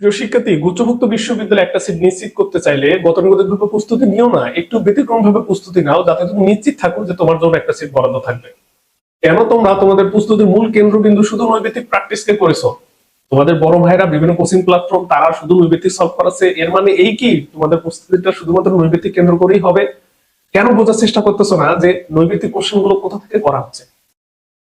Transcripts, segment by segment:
প্রিয় শিক্ষার্থী গুচ্ছভুক্ত বিশ্ববিদ্যালয়ে একটা সিট নিশ্চিত করতে চাইলে গতানুগতিক ভাবে প্রস্তুতি নিও না, একটু ব্যতিক্রম ভাবে প্রস্তুতি নাও, যাতে তুমি নিশ্চিত থাকো যে তোমার জন্য একটা সিট বরাদ্দ থাকবে। কেন তোমরা তোমাদের প্রস্তুতির মূল কেন্দ্রবিন্দু শুধু নৈবেদিক প্র্যাকটিসকে করেছ? তোমাদের বড় ভাইরা বিভিন্ন কোচিং প্ল্যাটফর্ম তারা শুধু নৈবেদিক সলভ করাচ্ছে, এর মানে এই কি? তোমাদের প্রস্তুতিটা শুধুমাত্র নৈবেদিক কেন্দ্র করেই হবে? কেন বোঝার চেষ্টা করতেছো না যে নৈবেদিক কোশ্চেনগুলো কোথা থেকে করা হচ্ছে?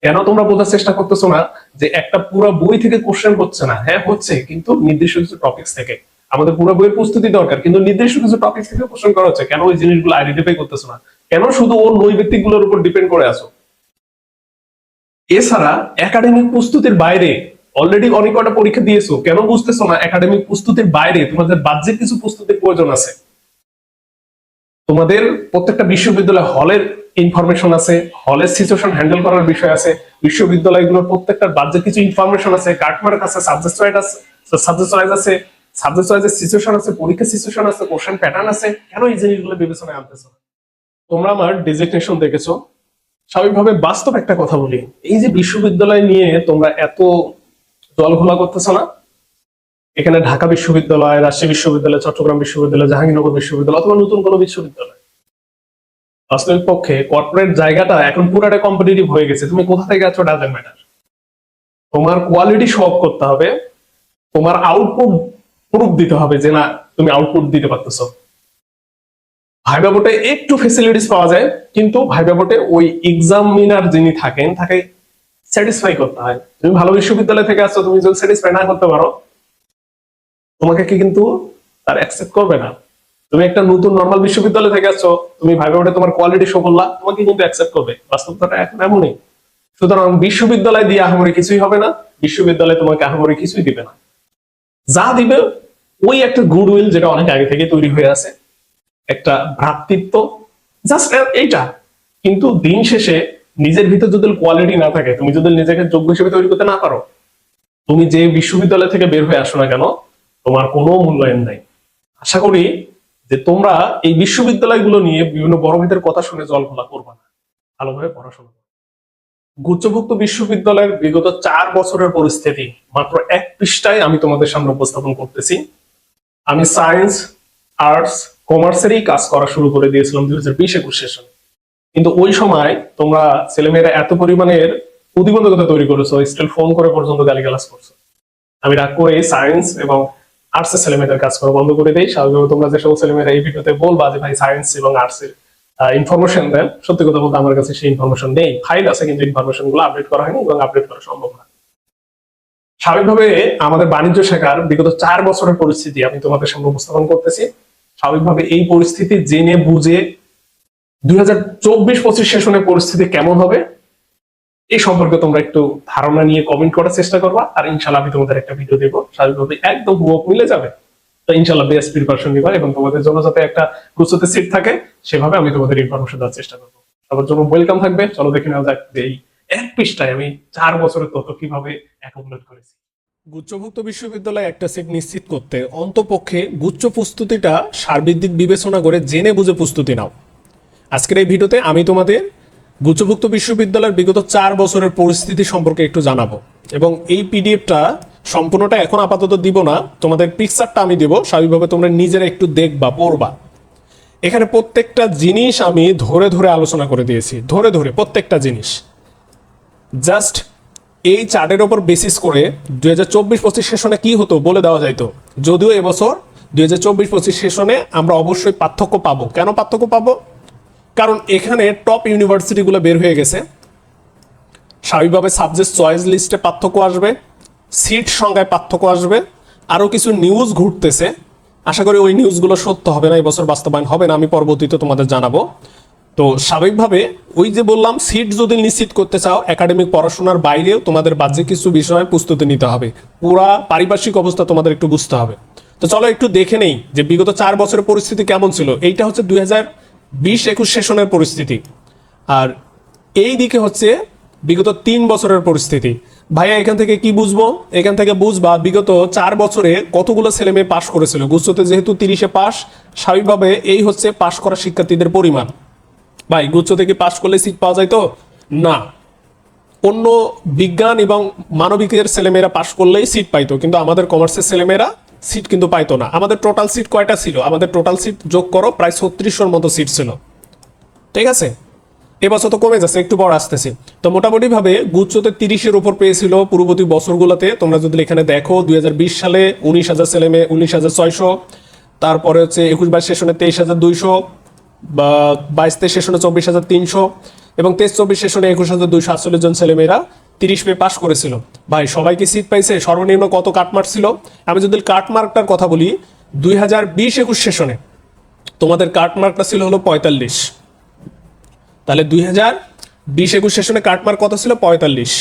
কেন তোমরা বোঝার চেষ্টা করতেছো না যে একটা পুরো বই থেকে কোশ্চেন হচ্ছে না? হ্যাঁ হচ্ছে, কিন্তু নির্দিষ্ট কিছু টপিকস থেকে। আমাদের পুরো বইয়ের প্রস্তুতি দরকার, কিন্তু নির্দিষ্ট কিছু টপিকস থেকে কোশ্চেন করা হচ্ছে। কেন ওই জিনিসগুলো আইডেন্টিফাই করতেছো না? কেন শুধু ওর নৈবেদিকগুলোর উপর ডিপেন্ড করে আছো? এছাড়া একাডেমিক প্রস্তুতির বাইরে অলরেডি অনেক কটা পরীক্ষা দিয়েছ। কেন বুঝতেছো না একাডেমিক প্রস্তুতির বাইরে তোমাদের বাহ্যিক কিছু প্রস্তুতির প্রয়োজন আছে? তোমাদের প্রত্যেকটা বিশ্ববিদ্যালয় হলের ইনফরমেশন আছে, হলের সিচুয়েশন হ্যান্ডেল করার বিষয় আছে, বিশ্ববিদ্যালয়গুলোর প্রত্যেকটা বাহ্যিক কিছু ইনফরমেশন আছে কার্ডমার্ক আছে সাবজেক্ট ওয়াইজ আছে সাবজেক্ট ওয়াইজ আছে সাবজেক্ট ওয়াইজ সিচুয়েশন আছে পরীক্ষা সিচুয়েশন আছে কোশ্চেন প্যাটার্ন আছে, কেন এই জিনিসগুলো বিবেচনায় আনতেছো? তোমরা আমার ডিজিগনেশন দেখেছ স্বাভাবিকভাবে বাস্তব একটা কথা বলি এই যে বিশ্ববিদ্যালয় নিয়ে তোমরা এত জল ঘোলা করতেছো না এখানে ঢাকা বিশ্ববিদ্যালয়, রাজশাহী বিশ্ববিদ্যালয়, চট্টগ্রাম বিশ্ববিদ্যালয়, জাহাঙ্গীরনগর বিশ্ববিদ্যালয় অথবা নতুন কোনো বিশ্ববিদ্যালয়। বাস্তবিক পক্ষে কর্পোরেট জায়গাটা এখন পুরাটা কম্পিটিটিভ হয়ে গেছে। তুমি কোথা থেকে আছো ডাজেন্ট ম্যাটার তোমার কোয়ালিটি শো করতে হবে। তোমার আউটপুট প্রুফ দিতে হবে যে না, তুমি আউটপুট দিতে পারতেছো। ভাইবা বোর্ডে একটু ফেসিলিটিস পাওয়া যায়, কিন্তু ভাইবা বোর্ডে ওই এক্সামিনার যিনি থাকেন, তাকে স্যাটিসফাই করতে হয়। তুমি ভালো বিশ্ববিদ্যালয় থেকে আসছো, তুমি যদি স্যাটিসফাই না করতে পারো তোমাকে কি কিন্তু তার অ্যাকসেপ্ট করবে না। তুমি একটা নতুন নর্মাল বিশ্ববিদ্যালয় থেকে আসছো, তুমি ভাইবা বোর্ডে তোমার কোয়ালিটি শো করলা, তোমাকে কিন্তু অ্যাকসেপ্ট করবে। বাস্তবতাটা এখন এমনই। সুতরাং বিশ্ববিদ্যালয় দিয়ে আহামরি কিছুই হবে না, বিশ্ববিদ্যালয় তোমাকে আহামরি কিছুই দিবে না। যা দিবে, ওই একটা গুডউইল যেটা অনেক আগে থেকে তৈরি হয়ে আছে, একটা ভ্রাতৃত্ব জাস্ট এইটা। কিন্তু দিন শেষে নিজের ভিতর যদি কোয়ালিটি না থাকে, তুমি যদি নিজেকে যোগ্য হিসেবে তৈরি করতে না পারো, তুমি যে বিশ্ববিদ্যালয় থেকে বের হয়ে আসো না কেন তোমার কোনো মূল্যায়ন নাই। আশা করি যে তোমরা এই বিশ্ববিদ্যালয়গুলো নিয়ে বিভিন্ন বড় ভাইদের কথা শুনে জল খোলা করবা না। ভালোভাবে পড়াশোনা গুচ্ছভুক্ত বিশ্ববিদ্যালয়ের বিগত চার বছরের পরিস্থিতি মাত্র এক পৃষ্ঠায় আমি তোমাদের সামনে উপস্থাপন করতেছি। আমি সায়েন্স, আর্টস, কমার্সেরই কাজ করা শুরু করে দিয়েছিলাম দুই হাজার বিশ একুশ সেশনে কিন্তু ওই সময় তোমরা ছেলেমেয়েরা এত পরিমাণের প্রতিবন্ধকতা তৈরি করেছ, স্টিল ফোন করে পর্যন্ত গালিগালাজ করছ। আমি রাগ করে সায়েন্স এবং আর্টস এর ছেলেমেয়েদের কাজ করা বন্ধ করে দিই। স্বাভাবিকভাবে তোমরা যে সকল ছেলেমেয়েরা এই ভিডিওতে বলবা যে, ভাই সায়েন্স এবং আর্টস এর ইনফরমেশন দেন। সত্যি কথা বলতে আমার কাছে সেই ইনফরমেশন নেই। ফাইল আছে, কিন্তু ইনফরমেশনগুলো আপডেট করা হয়নি এবং আপডেট করা সম্ভব না। স্বাভাবিকভাবে আমাদের বাণিজ্য শাখার বিগত চার বছরের পরিস্থিতি আমি তোমাদের সামনে উপস্থাপন করতেছি। স্বাভাবিকভাবে এই পরিস্থিতি জেনে বুঝে দুই হাজার চব্বিশ পঁচিশ সেশনের পরিস্থিতি কেমন হবে? এই সম্পর্কে তোমরা একটু ধারণা নিয়ে কমেন্ট করার চেষ্টা করবা, আর ইনশাল্লাহ আমি তোমাদের একটা ভিডিও দেবো। স্বাভাবিকভাবে একদম হুবক মিলে যাবে তো ইনশাল্লাহ বেস্ট প্রিপারেশন নিবা এবং তোমাদের জন্য যাতে একটা গুছোতে সিট থাকে, সেভাবে আমি তোমাদের ইনফরমেশন দেওয়ার চেষ্টা করব। সবার জন্য ওয়েলকাম থাকবে। চলো দেখে নেওয়া যাক এই এক পৃষ্ঠায় আমি চার বছরের তত কীভাবে অ্যাকোমোডেট করেছি। গুচ্ছভুক্ত বিশ্ববিদ্যালয়ে একটা সিট নিশ্চিত করতে অন্তপক্ষে গুচ্ছ প্রস্তুতিটা সার্বিক দিক বিবেচনা করে জেনে বুঝে প্রস্তুতি নাও। আজকের এই ভিডিওতে আমি তোমাদের গুচ্ছভুক্ত বিশ্ববিদ্যালয়ের বিগত চার বছরের পরিস্থিতি সম্পর্কে একটু জানাব। এবং এই পিডিএফটা সম্পূর্ণটা এখন আপাতত দিব না, তোমাদের পিকচারটা আমি দেবো, স্বাভাবিকভাবে তোমরা নিজেরা একটু দেখবা, পড়বা। এখানে প্রত্যেকটা জিনিস আমি ধরে ধরে আলোচনা করে দিয়েছি, ধরে ধরে প্রত্যেকটা জিনিস। জাস্ট এই চার্টের ওপর বেসিস করে দুই হাজার চব্বিশ পঁচিশ সেশনে কি হতো বলে দেওয়া যাইতো। যদিও এবছর দুই হাজার চব্বিশ পঁচিশ সেশনে আমরা অবশ্যই পার্থক্য পাবো। কেন পার্থক্য পাবো? কারণ এখানে টপ ইউনিভার্সিটিগুলো বের হয়ে গেছে। স্বাভাবিকভাবে সাবজেক্ট চয়েস লিস্টে পার্থক্য আসবে সিট সংখ্যায় পার্থক্য আসবে, আরও কিছু নিউজ ঘুরতেছে। আশা করি ওই নিউজগুলো সত্য হবে না, এই বছর বাস্তবায়ন হবে না, আমি পরবর্তীতে তোমাদের জানাব। তো স্বাভাবিকভাবে ওই যে বললাম সিট যদি নিশ্চিত করতে চাও একাডেমিক পড়াশোনার বাইরেও তোমাদের বাহ্যিক কিছু বিষয়ে প্রস্তুতি নিতে হবে। পুরা পারিপার্শ্বিক অবস্থা তোমাদের একটু বুঝতে হবে। তো চলো একটু দেখে নেই যে বিগত চার বছরের পরিস্থিতি কেমন ছিল। এইটা হচ্ছে দুই হাজার বিশ একুশ সেশনের পরিস্থিতি। আর এই দিকে হচ্ছে বিগত তিন বছরের পরিস্থিতি। ভাইয়া, এখান থেকে কি বুঝব? এখান থেকে বুঝবা, বিগত চার বছরে কতগুলো ছেলে মেয়ে পাশ করেছিল? গুচ্ছতে যেহেতু তিরিশে পাশ, স্বাভাবিকভাবে এই হচ্ছে পাশ করা শিক্ষার্থীদের পরিমাণ। ভাই গুচ্ছ থেকে পাশ করলে সিট পাওয়া যায় তো? না। অন্য বিজ্ঞান এবং মানবিকের ছেলেমেয়েরা পাশ করলেই সিট পাইতো, কিন্তু আমাদের কমার্সের ছেলেমেয়েরা সিট কিন্তু পাইতো না। আমাদের টোটাল সিট কয়টা ছিল? আমাদের টোটাল সিট যোগ করো, প্রায় ছত্রিশশোর মতো সিট ছিল। ঠিক আছে? এবছর তো কমে যাচ্ছে, একটু বড় আসতেছে। তো মোটামুটি ভাবে গুচ্ছতে তিরিশের উপর পেয়েছিল পূর্ববর্তী বছরগুলোতে। তোমরা যদি এখানে দেখো, দুই হাজার বিশ সালে উনিশ হাজার ছেলে মেয়ে, উনিশ হাজার ছয়শো। তারপরে হচ্ছে একুশ বাইশ সেশনে তেইশ হাজার দুইশো, বা বাইশ তেইশ সেশনে চব্বিশ হাজার তিনশো। এবং তেইশ চব্বিশ সেশনে একুশ হাজার দুইশো আটচল্লিশ জন ছেলেমেয়েরা তিরিশ পে পাস করেছিল। ভাই সবাই কি সিট পাইছে, সর্বনিম্ন কত কাটমার্ক ছিল? আমি যদি কাটমার্কটার কথা বলি, দুই হাজার বিশ একুশ সেশনে তোমাদের কাটমার্কটা ছিল হলো পঁয়তাল্লিশ। তাহলে দুই হাজার বিশ একুশ সেশনে কাটমার্ক কত ছিল? পঁয়তাল্লিশ।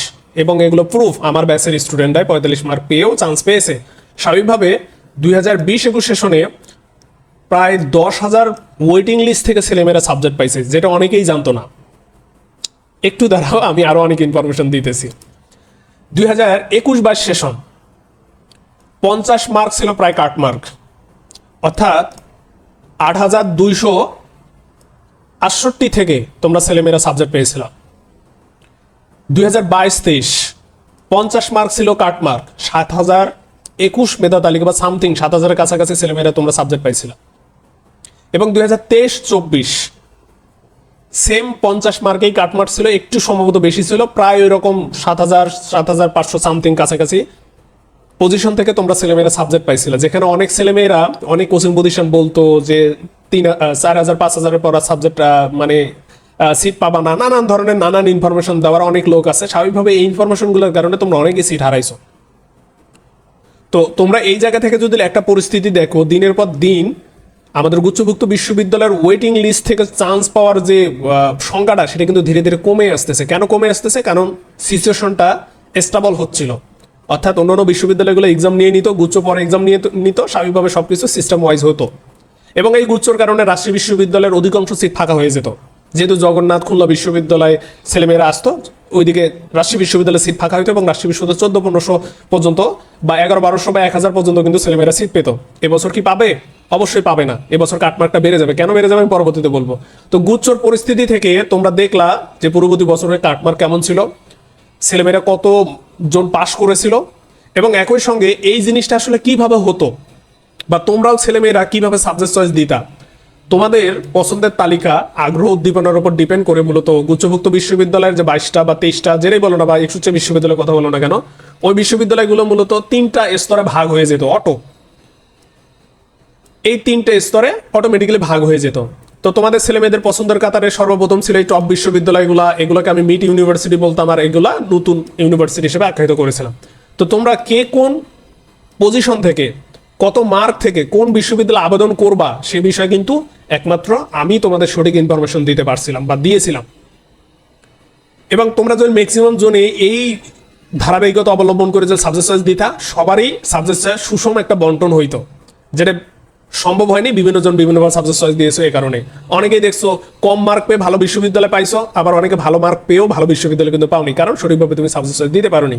এবং এগুলো প্রুফ আমার ব্যাচের স্টুডেন্টরাই পঁয়তাল্লিশ মার্ক পেয়েও চান্স পেয়েছে। স্বাভাবিকভাবে দুই হাজার বিশ একুশ সেশনে প্রায় দশ হাজার ওয়েটিং লিস্ট থেকে ছেলেমেয়েরা সাবজেক্ট পাইছে, যেটা অনেকেই জানতো না। একটু দাঁড়াও, আমি আরও অনেক ইনফরমেশন দিতেছি। দুই হাজার একুশ বাইশ সেশন পঞ্চাশ মার্ক ছিল প্রায় কাট মার্ক অর্থাৎ আট হাজার দুইশো আটষট্টি থেকে তোমরা ছেলেমেয়েরা সাবজেক্ট পেয়েছিল। দুই হাজার বাইশ তেইশ পঞ্চাশ মার্ক ছিল কাট মার্ক সাত হাজার একুশ মেধা তালিকা বা সামথিং সাত হাজারের কাছাকাছি ছেলেমেয়েরা তোমরা সাবজেক্ট পাইছিল। এবং দুই হাজার তেইশ চব্বিশ সেম পঞ্চাশ মার্কেই কাটমার্ক ছিল, একটু সম্ভবত বেশি ছিল, প্রায় ওই রকম সাত হাজার সাত হাজার পাঁচশো সামথিং কাছাকাছি। পজিশন থেকে তোমরা ছেলেমেয়েরা সাবজেক্ট পাইছিলে, যেখানে অনেক ছেলেমেয়েরা অনেক কোচিং পজিশন বলতো যে তিন চার হাজার, পাঁচ হাজারের পর সাবজেক্ট মানে সিট পাবা না। নানান ধরনের, নানান ইনফরমেশন দেওয়ার অনেক লোক আছে। স্বাভাবিকভাবে এই ইনফরমেশনগুলোর কারণে তোমরা অনেকে সিট হারাইছো। তো তোমরা এই জায়গা থেকে যদি একটা পরিস্থিতি দেখো, দিনের পর দিন আমাদের গুচ্ছভুক্ত বিশ্ববিদ্যালয়ের ওয়েটিং লিস্ট থেকে চান্স পাওয়ার যে সংখ্যাটা, সেটা কিন্তু ধীরে ধীরে কমে আসতেছে। কেন কমে আসতেছে? কারণ সিচুয়েশনটা স্টেবল হচ্ছিল। অর্থাৎ অন্যান্য বিশ্ববিদ্যালয়গুলো এক্সাম নিয়ে নিত, গুচ্ছ পরে এক্সাম নিয়ে নিত, স্বাভাবিকভাবে সবকিছু সিস্টেম ওয়াইজ হতো। এবং এই গুচ্ছর কারণে রাজশাহী বিশ্ববিদ্যালয়ের অধিকাংশ সিট ফাঁকা হয়ে যেত। যেহেতু জগন্নাথ খুলনা বিশ্ববিদ্যালয়ে ছেলেমেয়েরা আসতো ওইদিকে রাজশাহী বিশ্ববিদ্যালয়ে সিট ফাঁকা হতো এবং রাজশাহী বিশ্ববিদ্যালয় চোদ্দ, পনেরোশো পর্যন্ত বা এগারো, বারোশো বা এক হাজার পর্যন্ত কিন্তু ছেলেমেয়েরা সিট পেত। এবছর কি পাবে? অবশ্যই পাবে না। এবছর কাটমার্কটা বেড়ে যাবে। কেন বেড়ে যাবে আমি পরবর্তীতে বলব। তো গুচ্ছর পরিস্থিতি থেকে তোমরা দেখলা যে পূর্ববর্তী বছরের কাটমার্ক কেমন ছিল, ছেলেমেয়েরা কত জন পাশ করেছিল এবং একই সঙ্গে এই জিনিসটা আসলে কীভাবে হতো বা তোমরাও ছেলেমেয়েরা কীভাবে সাবজেক্ট চয়েস দিতা? তোমাদের পছন্দের তালিকা আগ্রহ উদ্দীপনার উপর ডিপেন্ড করে মূলত গুচ্ছভুক্ত বিশ্ববিদ্যালয়ের যে বাইশটা বা তেইশটা, যেটাই বলো না বা একশো বিশ্ববিদ্যালয়ের কথা বলো না কেন, ওই বিশ্ববিদ্যালয়গুলো মূলত তিনটা স্তরে ভাগ হয়ে যেত অটো এই তিনটে স্তরে অটোমেটিক্যালি ভাগ হয়ে যেত। তো তোমাদের ছেলে মেয়েদের পছন্দের কাতারে সর্বপ্রথম ছিল এই টপ বিশ্ববিদ্যালয়গুলো, এগুলোকে আমি মিট ইউনিভার্সিটি বলতাম আর এগুলা নতুন ইউনিভার্সিটি হিসেবে আখ্যায়িত করেছিলাম। তো তোমরা কে কোন পজিশন থেকে, কত মার্ক থেকে কোন বিশ্ববিদ্যালয়ে আবেদন করবা, সে বিষয়ে কিন্তু একমাত্র আমি তোমাদের সঠিক ইনফরমেশন দিতে পারছিলাম বা দিয়েছিলাম। এবং তোমরা যদি ম্যাক্সিমাম জোনে এই ধারাবাহিকতা অবলম্বন করে যে সাবজেক্ট দিতা, সবারই সাবজেক্ট সুষম একটা বন্টন হইতো, যেটা সম্ভব হয়নি বিভিন্ন জন বিভিন্নভাবে সাবজেক্ট চয়েস দিয়েছ এই কারণে। অনেকেই দেখছ কম মার্ক পেয়ে ভালো বিশ্ববিদ্যালয়ে পাইছো, আবার অনেকে ভালো মার্ক পেয়েও ভালো বিশ্ববিদ্যালয় কিন্তু পাওনি, কারণ সঠিকভাবে তুমি সাবজেক্ট চয়েস দিতে পারোনি।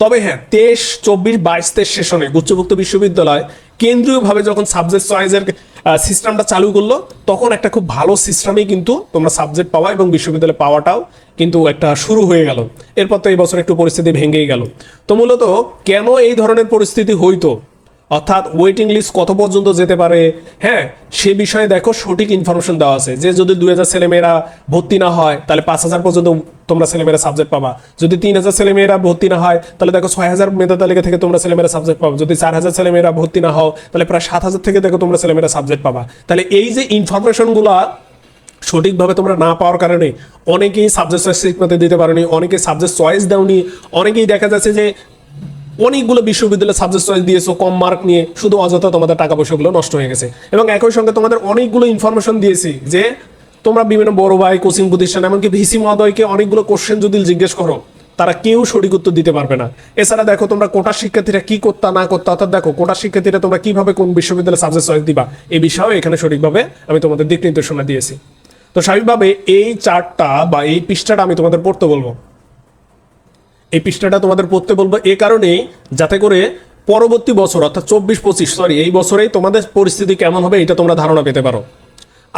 তবে হ্যাঁ তেইশ, চব্বিশ, বাইশ, তেইশ সেশনে উচ্চভুক্ত বিশ্ববিদ্যালয় কেন্দ্রীয়ভাবে যখন সাবজেক্ট চয়েসের সিস্টেমটা চালু করল, তখন একটা খুব ভালো সিস্টেমেই কিন্তু তোমরা সাবজেক্ট পাওয়া এবং বিশ্ববিদ্যালয়ে পাওয়াটাও কিন্তু একটা শুরু হয়ে গেল। এরপর তো এই বছর একটু পরিস্থিতি ভেঙেই গেল। তো মূলত কেন এই ধরনের পরিস্থিতি হইতো? অর্থাৎ ওয়েটিং লিস্ট কত পর্যন্ত যেতে পারে? হ্যাঁ সে বিষয়ে দেখো সঠিক ইনফরমেশন দেওয়া আছে। যে যদি দুই হাজার ছেলেমেয়েরা ভর্তি না হয়, তাহলে পাঁচ হাজার পর্যন্ত তোমরা ছেলেমেয়েরা সাবজেক্ট পাবা। যদি তিন হাজার ছেলেমেয়েরা ভর্তি না হয়, তাহলে দেখো ছয় হাজার মেধা তালিকা থেকে তোমরা ছেলেমেয়েরা সাবজেক্ট পাবা। যদি চার হাজার ছেলেমেয়েরা ভর্তি না হও, তাহলে প্রায় সাত হাজার থেকে দেখো তোমরা ছেলেমেয়েরা সাবজেক্ট পাবা। তাহলে এই যে ইনফরমেশনগুলো সঠিকভাবে তোমরা না পাওয়ার কারণে অনেকেই সাবজেক্ট চয়েস ঠিকমতো দিতে পারোনি, অনেকে সাবজেক্ট চয়েস দাওনি, অনেকেই দেখা যাচ্ছে যে অনেকগুলো বিশ্ববিদ্যালয়ে সাবজেক্ট চয়েস দিয়েছ, কম মার্ক নিয়ে, শুধু অযথা তোমাদের টাকা পয়সাগুলো নষ্ট হয়ে গেছে। এবং একই সঙ্গে তোমাদের অনেকগুলো ইনফরমেশন দিয়েছি যে তোমরা বিভিন্ন বড় ভাই কোচিং প্রতিষ্ঠান, এমনকি ভিসি মহোদয়কে অনেকগুলো কোশ্চেন যদি জিজ্ঞেস করো, তারা কেউ সঠিক উত্তর দিতে পারবে না। এছাড়া দেখো তোমরা কোটা শিক্ষার্থীরা কি করতা, না করতা, অর্থাৎ দেখো কোটা শিক্ষার্থীরা তোমরা কীভাবে কোন বিশ্ববিদ্যালয়ে সাবজেক্ট চয়েস দিবা, এই বিষয়েও এখানে সঠিকভাবে আমি তোমাদের দিক নির্দেশনা দিয়েছি। তো স্বাভাবিকভাবে এই চার্টটা বা এই পৃষ্ঠাটা আমি তোমাদের পড়তে বলব। এই পৃষ্ঠাটা তোমাদের পড়তে বলব এ কারণেই, যাতে করে পরবর্তী বছর, অর্থাৎ চব্বিশ পঁচিশ সরি এই বছরেই তোমাদের পরিস্থিতি কেমন হবে এটা তোমরা ধারণা পেতে পারো।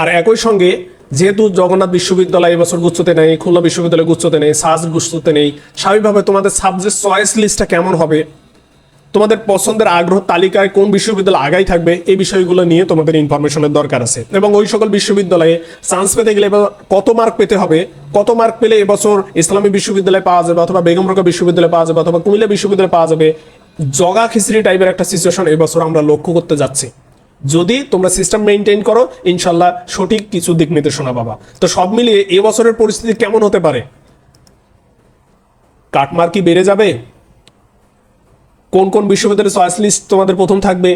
আর একই সঙ্গে, যেহেতু জগন্নাথ বিশ্ববিদ্যালয় এবছর গুচ্ছতে নেই, খুলনা বিশ্ববিদ্যালয় গুচ্ছতে নেই, সাজ গুচ্ছতে নেই, স্বাভাবিকভাবে তোমাদের সাবজেক্ট চয়েস লিস্টটা কেমন হবে তোমাদের পছন্দের আগ্রহ তালিকায় কোন বিশ্ববিদ্যালয় আগাই থাকবে এই বিষয়গুলো নিয়ে তোমাদের ইনফরমেশনের দরকার আছে। এবং ওই সকল বিশ্ববিদ্যালয়ে চান্স পেতে গেলে কত মার্ক পেতে হবে, কত মার্ক পেলে এবছর ইসলামী বিশ্ববিদ্যালয়ে পাওয়া যাবে অথবা বেগম রোকা বিশ্ববিদ্যালয়ে পাওয়া যাবে অথবা কুমিল্লা বিশ্ববিদ্যালয়ে পাওয়া যাবে, জগা খিচড়ি টাইপের একটা সিচুয়েশন এবছর আমরা লক্ষ্য করতে যাচ্ছি। যদি তোমরা সিস্টেম মেনটেন করো ইনশাল্লাহ সঠিক কিছু দিক নির্দেশনা পাবা। তো সব মিলিয়ে এবছরের পরিস্থিতি কেমন হতে পারে? কাটমার কি বেড়ে যাবে? কোন কোন বিশ্ববিদ্যালয়ের চয়েস লিস্ট তোমাদের প্রথম থাকবে?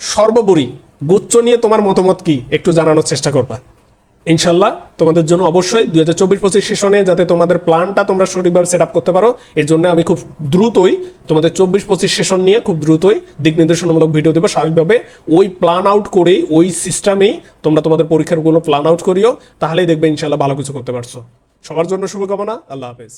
সর্বোপরি গুচ্ছ নিয়ে তোমার মতামত কি? একটু জানানোর চেষ্টা করবা। ইনশাল্লাহ তোমাদের জন্য অবশ্যই দুই হাজার চব্বিশ পঁচিশ সেশনে যাতে তোমাদের প্ল্যানটা তোমরা সঠিকভাবে সেট আপ করতে পারো, এর জন্য আমি খুব দ্রুতই তোমাদের চব্বিশ পঁচিশ সেশন নিয়ে খুব দ্রুতই দিক নির্দেশনামূলক ভিডিও দেবো। স্বাভাবিকভাবে ওই প্ল্যান আউট করেই, ওই সিস্টেমেই তোমরা তোমাদের পরীক্ষারগুলো প্ল্যান আউট করিও, তাহলেই দেখবে ইনশাল্লাহ ভালো কিছু করতে পারছ। সবার জন্য শুভকামনা, আল্লাহ হাফেজ।